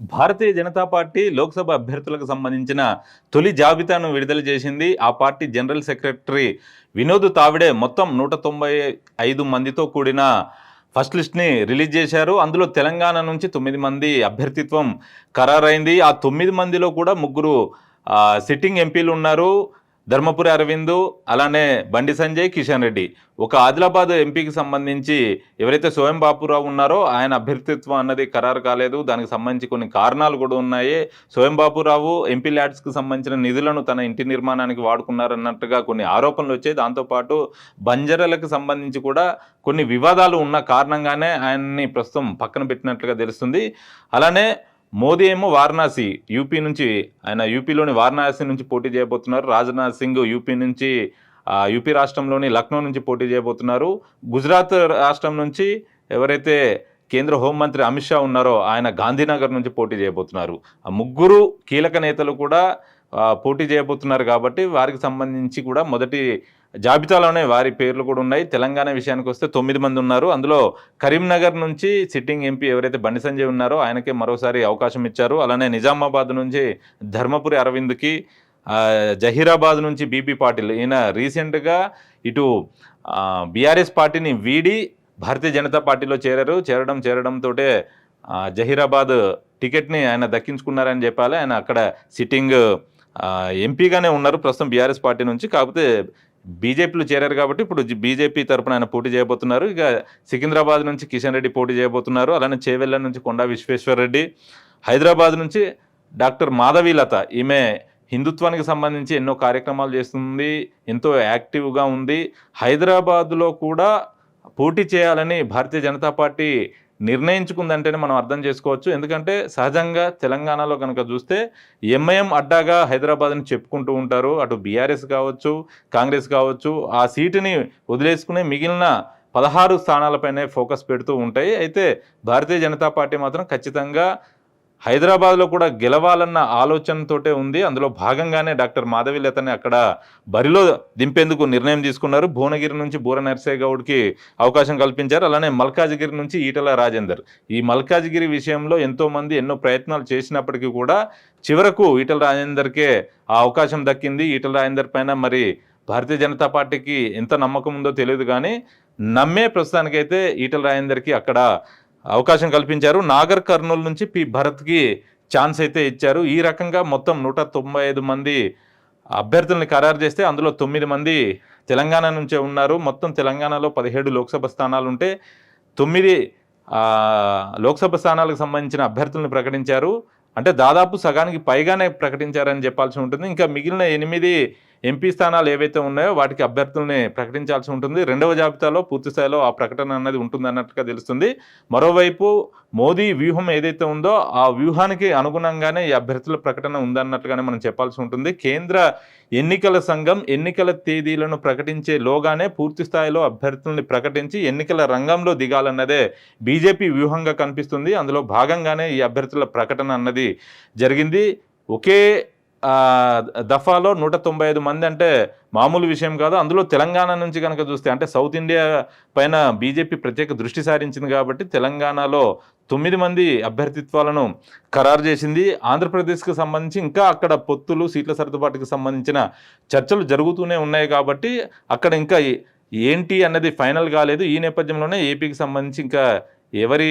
Bharatiya Janata party Lok Sabha అభ్యర్థులకు సంబంధించిన తొలి జాబితాను విడుదల చేసింది. ఆ party general secretary Vinod Tawde మొత్తం నూట తొంభై ఐదు మందితో కూడిన ఫస్ట్ లిస్ట్ని రిలీజ్ చేశారు. అందులో తెలంగాణ నుంచి తొమ్మిది మంది అభ్యర్థిత్వం ఖరారైంది. ఆ తొమ్మిది మందిలో కూడా ముగ్గురు సిట్టింగ్ ఎంపీలు ఉన్నారు. ధర్మపురి అరవింద్ అలానే బండి సంజయ్ కిషన్ రెడ్డి. ఒక ఆదిలాబాద్ ఎంపీకి సంబంధించి ఎవరైతే స్వయం బాపురావు ఉన్నారో ఆయన అభ్యర్థిత్వం అన్నది ఖరారు కాలేదు. దానికి సంబంధించి కొన్ని కారణాలు కూడా ఉన్నాయి. స్వయం బాపురావు ఎంపీ ల్యాడ్స్కి సంబంధించిన నిధులను తన ఇంటి నిర్మాణానికి వాడుకున్నారన్నట్టుగా కొన్ని ఆరోపణలు వచ్చాయి. దాంతోపాటు బంజరలకు సంబంధించి కూడా కొన్ని వివాదాలు ఉన్న కారణంగానే ఆయన్ని ప్రస్తుతం పక్కన పెట్టినట్లుగా తెలుస్తుంది. అలానే మోదీ ఏమో వారణాసి యూపీ నుంచి ఆయన యూపీలోని వారణాసి నుంచి పోటీ చేయబోతున్నారు. రాజ్నాథ్ సింగ్ యూపీ నుంచి ఆ, యూపీ రాష్ట్రంలోని లక్నో నుంచి పోటీ చేయబోతున్నారు. గుజరాత్ రాష్ట్రం నుంచి ఎవరైతే కేంద్ర హోంమంత్రి అమిత్ షా ఉన్నారో ఆయన గాంధీనగర్ నుంచి పోటీ చేయబోతున్నారు. ఆ ముగ్గురు కీలక నేతలు కూడా పోటీ చేయబోతున్నారు కాబట్టి వారికి సంబంధించి కూడా మొదటి జాబితాలోనే వారి పేర్లు కూడా ఉన్నాయి. తెలంగాణ విషయానికి వస్తే తొమ్మిది మంది ఉన్నారు. అందులో కరీంనగర్ నుంచి సిట్టింగ్ ఎంపీ ఎవరైతే బండి సంజయ్ ఉన్నారో ఆయనకే మరోసారి అవకాశం ఇచ్చారు. అలానే నిజామాబాద్ నుంచి ధర్మపురి అరవింద్కి జహీరాబాద్ నుంచి బీపీ పాటిల్. ఈయన రీసెంట్గా ఇటు బీఆర్ఎస్ పార్టీని వీడి భారతీయ జనతా పార్టీలో చేరారు. చేరడం చేరడంతో జహీరాబాద్ టికెట్ని ఆయన దక్కించుకున్నారని చెప్పాలి. ఆయన అక్కడ సిట్టింగ్ ఎంపీగానే ఉన్నారు. ప్రస్తుతం బీఆర్ఎస్ పార్టీ నుంచి కాకపోతే బీజేపీలో చేరారు కాబట్టి ఇప్పుడు బీజేపీ తరపున ఆయన పోటీ చేయబోతున్నారు. ఇక సికింద్రాబాద్ నుంచి కిషన్ రెడ్డి పోటీ చేయబోతున్నారు. అలానే చేవెళ్ళ నుంచి కొండా విశ్వేశ్వర్ రెడ్డి హైదరాబాద్ నుంచి డాక్టర్ మాధవీలత ఈమె హిందుత్వానికి సంబంధించి ఎన్నో కార్యక్రమాలు చేస్తుంది ఎంతో యాక్టివ్గా ఉంది. హైదరాబాద్లో కూడా పోటీ చేయాలని భారతీయ జనతా పార్టీ నిర్ణయించుకుందంటేనే మనం అర్థం చేసుకోవచ్చు. ఎందుకంటే సహజంగా తెలంగాణలో కనుక చూస్తే ఎంఐఎం అడ్డాగా హైదరాబాద్ని చెప్పుకుంటూ ఉంటారు. అటు బీఆర్ఎస్ కావచ్చు కాంగ్రెస్ కావచ్చు ఆ సీటుని వదిలేసుకునే మిగిలిన పదహారు స్థానాలపైనే ఫోకస్ పెడుతూ ఉంటాయి. అయితే భారతీయ జనతా పార్టీ మాత్రం ఖచ్చితంగా హైదరాబాద్లో కూడా గెలవాలన్న ఆలోచనతోటే ఉంది. అందులో భాగంగానే డాక్టర్ మాధవిలతని అక్కడ బరిలో దింపేందుకు నిర్ణయం తీసుకున్నారు. భువనగిరి నుంచి బూర నర్సయ్య గౌడ్కి అవకాశం కల్పించారు. అలానే మల్కాజిగిరి నుంచి ఈటల రాజేందర్. ఈ మల్కాజిగిరి విషయంలో ఎంతోమంది ఎన్నో ప్రయత్నాలు చేసినప్పటికీ కూడా చివరకు ఈటల రాజేందర్కే ఆ అవకాశం దక్కింది. ఈటల రాజేందర్ పైన మరి భారతీయ జనతా పార్టీకి ఎంత నమ్మకం ఉందో తెలియదు కానీ నమ్మే ప్రస్తుతానికైతే ఈటల రాజేందర్కి అక్కడ అవకాశం కల్పించారు. నాగర్ కర్నూలు నుంచి పి. భరత్కి ఛాన్స్ అయితే ఇచ్చారు. ఈ రకంగా మొత్తం నూట తొంభై ఐదు మంది అభ్యర్థుల్ని ఖరారు చేస్తే అందులో తొమ్మిది మంది తెలంగాణ నుంచే ఉన్నారు. మొత్తం తెలంగాణలో పదిహేడు లోక్సభ స్థానాలు ఉంటే తొమ్మిది లోక్సభ స్థానాలకు సంబంధించిన అభ్యర్థుల్ని ప్రకటించారు. అంటే దాదాపు సగానికి పైగానే ప్రకటించారని చెప్పాల్సి ఉంటుంది. ఇంకా మిగిలిన ఎనిమిది ఎంపీ స్థానాలు ఏవైతే ఉన్నాయో వాటికి అభ్యర్థుల్ని ప్రకటించాల్సి ఉంటుంది. రెండవ జాబితాలో పూర్తి స్థాయిలో ఆ ప్రకటన అన్నది ఉంటుంది అన్నట్టుగా తెలుస్తుంది. మరోవైపు మోదీ వ్యూహం ఏదైతే ఉందో ఆ వ్యూహానికి అనుగుణంగానే ఈ అభ్యర్థుల ప్రకటన ఉందన్నట్టుగానే మనం చెప్పాల్సి ఉంటుంది. కేంద్ర ఎన్నికల సంఘం ఎన్నికల తేదీలను ప్రకటించే లోగానే పూర్తి స్థాయిలో అభ్యర్థుల్ని ప్రకటించి ఎన్నికల రంగంలో దిగాలన్నదే బీజేపీ వ్యూహంగా కనిపిస్తుంది. అందులో భాగంగానే ఈ అభ్యర్థుల ప్రకటన అన్నది జరిగింది. ఒకే దఫాలో నూట తొంభై ఐదు మంది అంటే మామూలు విషయం కాదు. అందులో తెలంగాణ నుంచి కనుక చూస్తే అంటే సౌత్ ఇండియా పైన బీజేపీ ప్రత్యేక దృష్టి సారించింది కాబట్టి తెలంగాణలో తొమ్మిది మంది అభ్యర్థిత్వాలను ఖరారు చేసింది. ఆంధ్రప్రదేశ్కి సంబంధించి ఇంకా అక్కడ పొత్తులు సీట్ల సర్దుబాటుకు సంబంధించిన చర్చలు జరుగుతూనే ఉన్నాయి కాబట్టి అక్కడ ఇంకా ఏంటి అన్నది ఫైనల్ కాలేదు. ఈ నేపథ్యంలోనే ఏపీకి సంబంధించి ఇంకా ఎవరి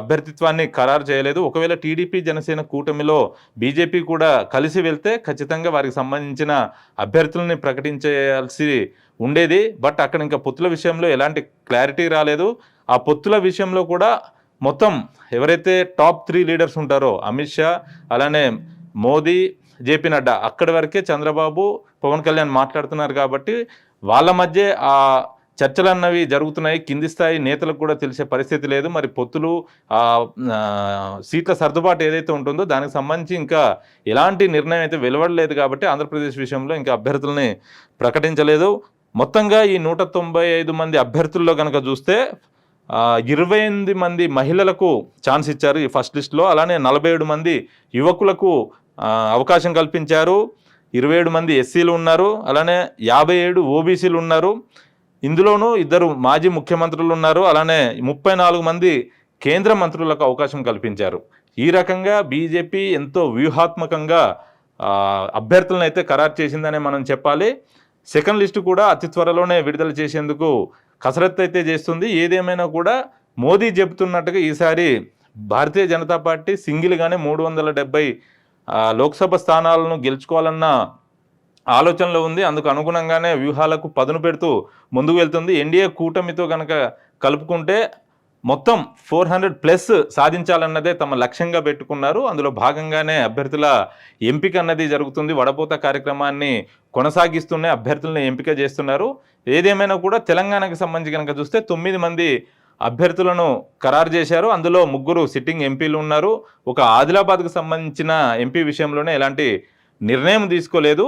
అభ్యర్థిత్వాన్ని ఖరారు చేయలేదు. ఒకవేళ టీడీపీ జనసేన కూటమిలో బీజేపీ కూడా కలిసి వెళ్తే ఖచ్చితంగా వారికి సంబంధించిన అభ్యర్థులని ప్రకటించాల్సి ఉండేది. బట్ అక్కడ ఇంకా పొత్తుల విషయంలో ఎలాంటి క్లారిటీ రాలేదు. ఆ పొత్తుల విషయంలో కూడా మొత్తం ఎవరైతే టాప్ త్రీ లీడర్స్ ఉంటారో అమిత్ షా అలానే మోదీ జేపీ నడ్డా అక్కడి వరకే చంద్రబాబు పవన్ కళ్యాణ్ మాట్లాడుతున్నారు కాబట్టి వాళ్ళ మధ్య ఆ చర్చలు అన్నవి జరుగుతున్నాయి. కింది స్థాయి నేతలకు కూడా తెలిసే పరిస్థితి లేదు. మరి పొత్తులు ఆ, సీట్ల సర్దుబాటు ఏదైతే ఉంటుందో దానికి సంబంధించి ఇంకా ఎలాంటి నిర్ణయం అయితే వెలువడలేదు కాబట్టి ఆంధ్రప్రదేశ్ విషయంలో ఇంకా అభ్యర్థులని ప్రకటించలేదు. మొత్తంగా ఈ నూట తొంభై ఐదు మంది అభ్యర్థుల్లో కనుక చూస్తే ఇరవై ఎనిమిది మంది మహిళలకు ఛాన్స్ ఇచ్చారు ఈ ఫస్ట్ లిస్ట్లో. అలానే నలభై ఏడు మంది యువకులకు అవకాశం కల్పించారు. ఇరవై ఏడు మంది ఎస్సీలు ఉన్నారు. అలానే యాభై ఏడు ఓబీసీలు ఉన్నారు. ఇందులోనూ ఇద్దరు మాజీ ముఖ్యమంత్రులు ఉన్నారు. అలానే ముప్పై నాలుగు మంది కేంద్ర మంత్రులకు అవకాశం కల్పించారు. ఈ రకంగా బీజేపీ ఎంతో వ్యూహాత్మకంగా అభ్యర్థులను అయితే ఖరారు చేసిందనే మనం చెప్పాలి. సెకండ్ లిస్టు కూడా అతి త్వరలోనే విడుదల చేసేందుకు కసరత్తు అయితే చేస్తుంది. ఏదేమైనా కూడా మోదీ చెబుతున్నట్టుగా ఈసారి భారతీయ జనతా పార్టీ సింగిల్గానే మూడు వందల డెబ్బై లోక్సభ స్థానాలను గెలుచుకోవాలన్న ఆలోచనలో ఉంది. అందుకు అనుగుణంగానే వ్యూహాలకు పదును పెడుతూ ముందుకు వెళ్తుంది. ఎన్డీఏ కూటమితో కనుక కలుపుకుంటే మొత్తం ఫోర్ హండ్రెడ్ ప్లస్ సాధించాలన్నదే తమ లక్ష్యంగా పెట్టుకున్నారు. అందులో భాగంగానే అభ్యర్థుల ఎంపిక అన్నది జరుగుతుంది. వడపోత కార్యక్రమాన్ని కొనసాగిస్తూనే అభ్యర్థులను ఎంపిక చేస్తున్నారు. ఏదేమైనా కూడా తెలంగాణకు సంబంధించి కనుక చూస్తే తొమ్మిది మంది అభ్యర్థులను ఖరారు చేశారు. అందులో ముగ్గురు సిట్టింగ్ ఎంపీలు ఉన్నారు. ఒక ఆదిలాబాద్కు సంబంధించిన ఎంపీ విషయంలోనే ఎలాంటి నిర్ణయం తీసుకోలేదు.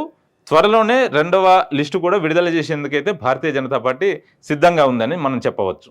త్వరలోనే రెండవ లిస్టు కూడా విడుదల చేసేందుకైతే భారతీయ జనతా పార్టీ సిద్ధంగా ఉందని మనం చెప్పవచ్చు.